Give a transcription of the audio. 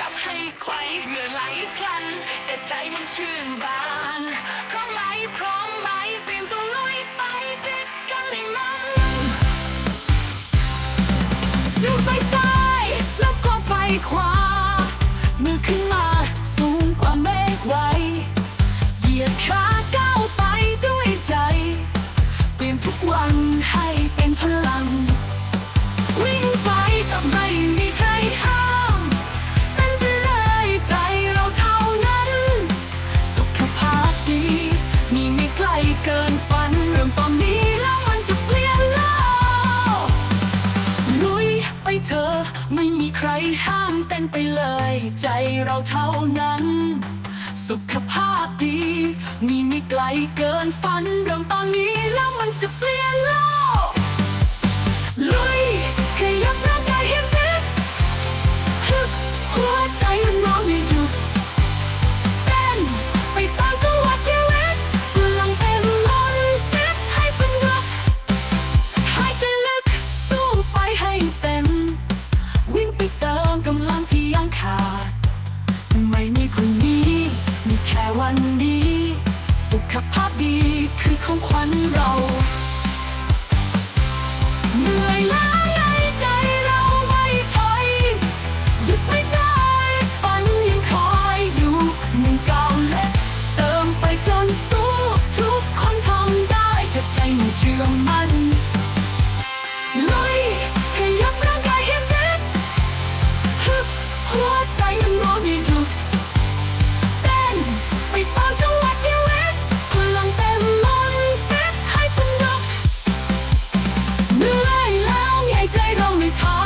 ลับให้ไขวเหงื่อไหลพลัน แต่ใจมันชื่นบานพร้อมไหลพร้อมไหมเตรียมตัวลอยไปติดกันในมันอยู่ไปซ้ายแล้วก็ไปขวามือขึ้น ใครห้ามเต้นไปเลย ใจเราเท่านั้น สุขภาพดี มีไม่ไกลเกินฝันเริ่มตอนนี้แล้วมันจะเปลี่ยนโลก ลุยขยับร่างกายให้ฟิตฮึบหัวใจมันร้องไม่หยุดเต้นไปตามจังหวะชีวิตพลังเต็มล้นฟิตให้สนุกหายใจลึกสู้ไปให้เต็ม one. time.